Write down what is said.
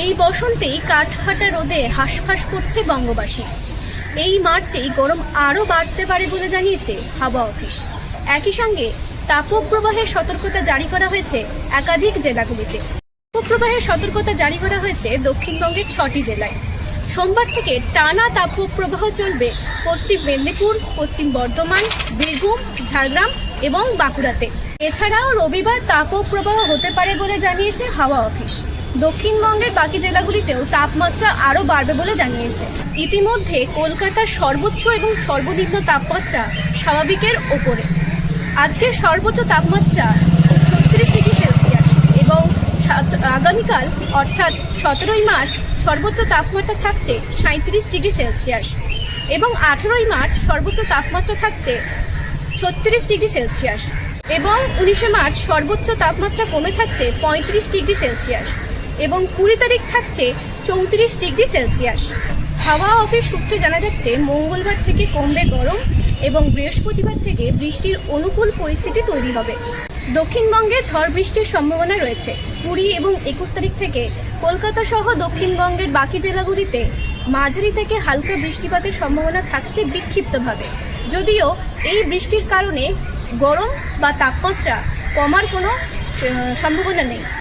এই বসন্তেই কাঠফাটা রোদে হাঁসফাঁস করছে বঙ্গবাসী। এই মার্চেই গরম আরও বাড়তে পারে বলে জানিয়েছে হাওয়া অফিস। একই সঙ্গে তাপপ্রবাহের সতর্কতা জারি করা হয়েছে একাধিক জেলাগুলিতে। তাপপ্রবাহের সতর্কতা জারি করা হয়েছে দক্ষিণবঙ্গের ছটি জেলায়। সোমবার থেকে টানা তাপপ্রবাহ চলবে পশ্চিম মেদিনীপুর, পশ্চিম বর্ধমান, বীরভূম, ঝাড়গ্রাম এবং বাঁকুড়াতে। এছাড়াও রবিবার তাপপ্রবাহ হতে পারে বলে জানিয়েছে হাওয়া অফিস। দক্ষিণবঙ্গের বাকি জেলাগুলিতেও তাপমাত্রা আরও বাড়বে বলে জানিয়েছে। ইতিমধ্যে কলকাতার সর্বোচ্চ এবং সর্বনিম্ন তাপমাত্রা স্বাভাবিকের ওপরে। আজকের সর্বোচ্চ তাপমাত্রা ছত্রিশ ডিগ্রি সেলসিয়াস এবং আগামীকাল অর্থাৎ সতেরোই মার্চ সর্বোচ্চ তাপমাত্রা থাকছে সাঁত্রিশ ডিগ্রি সেলসিয়াস এবং আঠেরোই মার্চ সর্বোচ্চ তাপমাত্রা থাকছে ছত্রিশ ডিগ্রি সেলসিয়াস এবং উনিশে মার্চ সর্বোচ্চ তাপমাত্রা কমে থাকছে পঁয়ত্রিশ ডিগ্রি সেলসিয়াস। এবং কুড়ি তারিখ থাকছে চৌত্রিশ ডিগ্রি সেলসিয়াস। হাওয়া অফিস সূত্রে জানা যাচ্ছে, মঙ্গলবার থেকে কমবে গরম এবং বৃহস্পতিবার থেকে বৃষ্টির অনুকূল পরিস্থিতি তৈরি হবে। দক্ষিণবঙ্গে ঝড় বৃষ্টির সম্ভাবনা রয়েছে। কুড়ি এবং একুশ তারিখ থেকে কলকাতা সহ দক্ষিণবঙ্গের বাকি জেলাগুলিতে মাঝারি থেকে হালকা বৃষ্টিপাতের সম্ভাবনা থাকছে বিক্ষিপ্তভাবে। যদিও এই বৃষ্টির কারণে গরম বা তাপমাত্রা কমার কোনো সম্ভাবনা নেই।